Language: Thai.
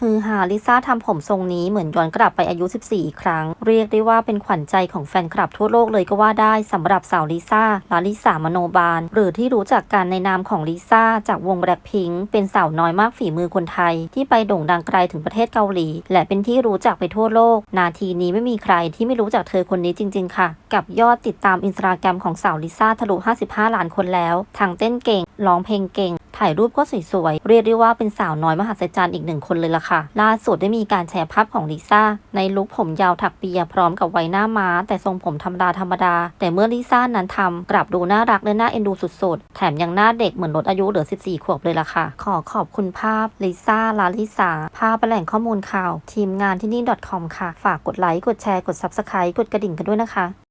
ฮือฮาลิซ่าทำผมทรงนี้เหมือนย้อนกลับไปอายุ 14 อีกครั้ง เรียกได้ว่าเป็นขวัญใจของแฟนคลับทั่วโลกเลยก็ว่าได้สำหรับสาวลิซ่าลาลิสามโนบาล หรือที่รู้จักกันในนามของลิซ่าจากวงแบล็คพิงค์เป็นสาวน้อยมากฝีมือคนไทย ที่ไปโด่งดังไกลถึงประเทศเกาหลี และเป็นที่รู้จักไปทั่วโลก นาทีนี้ไม่มีใครที่ไม่รู้จักเธอคนนี้จริง ๆ ค่ะ กับยอดติดตามอินสตาแกรมของสาวลิซ่าทะลุ 55 ล้านคนแล้วทั้งเต้นเก่งร้องเพลงเก่ง ถ่ายรูปก็สวยๆ เรียกได้ว่าเป็นสาวน้อยมหัศจรรย์อีกหนึ่งคนเลยล่ะค่ะ ล่าสุดได้มีการแชร์ภาพของลิซ่า ในลุคผมยาวถักเปียพร้อมกับไว้หน้าม้า แต่ทรงผมธรรมดาธรรมดา แต่เมื่อลิซ่านั้นทำกลับดูน่ารักและน่าเอ็นดูสุดๆ แถมยังหน้าเด็กเหมือนลดอายุเหลือ 14 ขวบเลยล่ะค่ะ ขอขอบคุณภาพลิซ่าลาลิสาภาพแหล่งข้อมูลข่าว ทีมงานที่นี่ .com ค่ะ ฝากกดไลค์กดแชร์กด subscribe กดกระดิ่งกันด้วยนะคะ